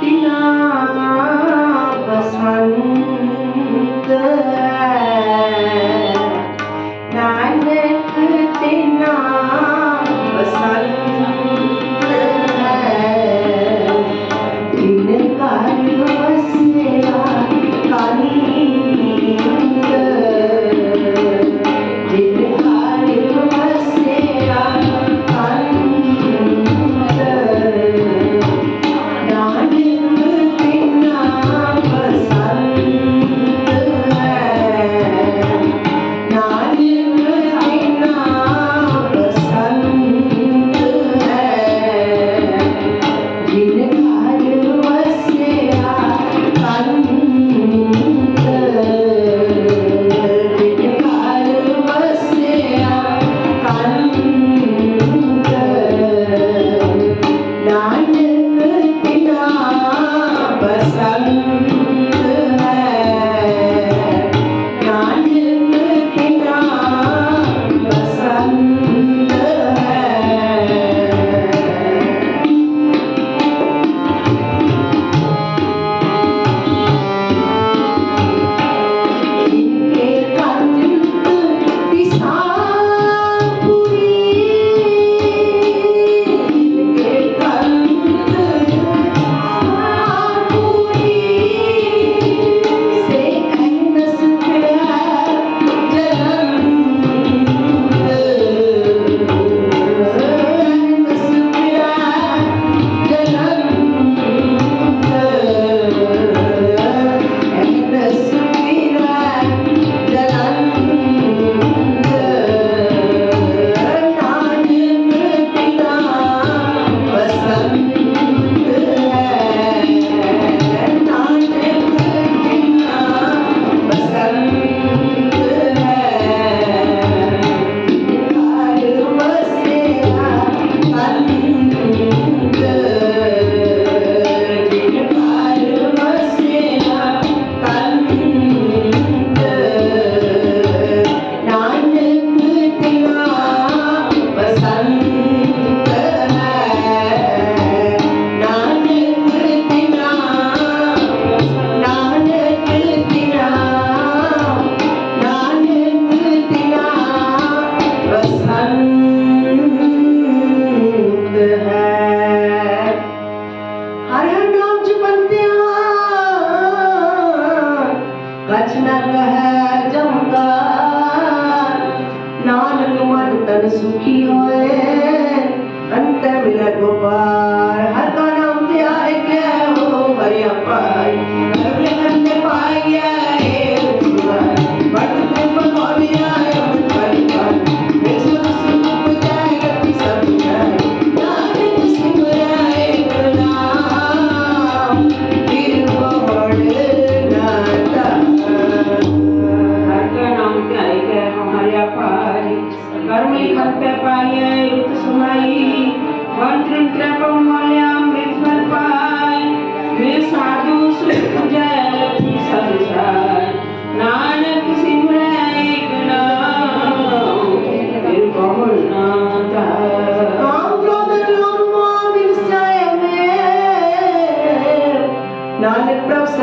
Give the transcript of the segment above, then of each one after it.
किया पसंद ਨਰ ਹੈ ਜਮਦਾ ਨਾਲ ਨੂੰ ਮਨ ਤਨ ਸੁਖੀ ਹੋਏ ਅੰਤ ਮਿਲ ਗੋਪਾਲ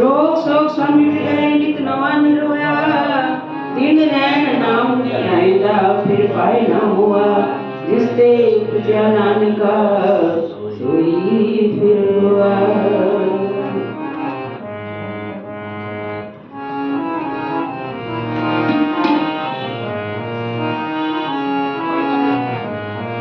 ਰੋਗ ਸੋਗ ਸਭ ਮਿਟੇ ਨਿਤ ਨਵਾਂ ਨਿਰੋਇਆ। ਦਿਨ ਰਹਿਣ ਨਾਮ ਦੀ ਆਇਦਾ ਫਿਰ ਪਾਏ ਨਾ ਹੋਆ। ਜਿਸ ਤੇ ਪੁਜਿਆ ਨਾਨਕਾ, ਸੋਈ ਫਿਰ ਹੋਆ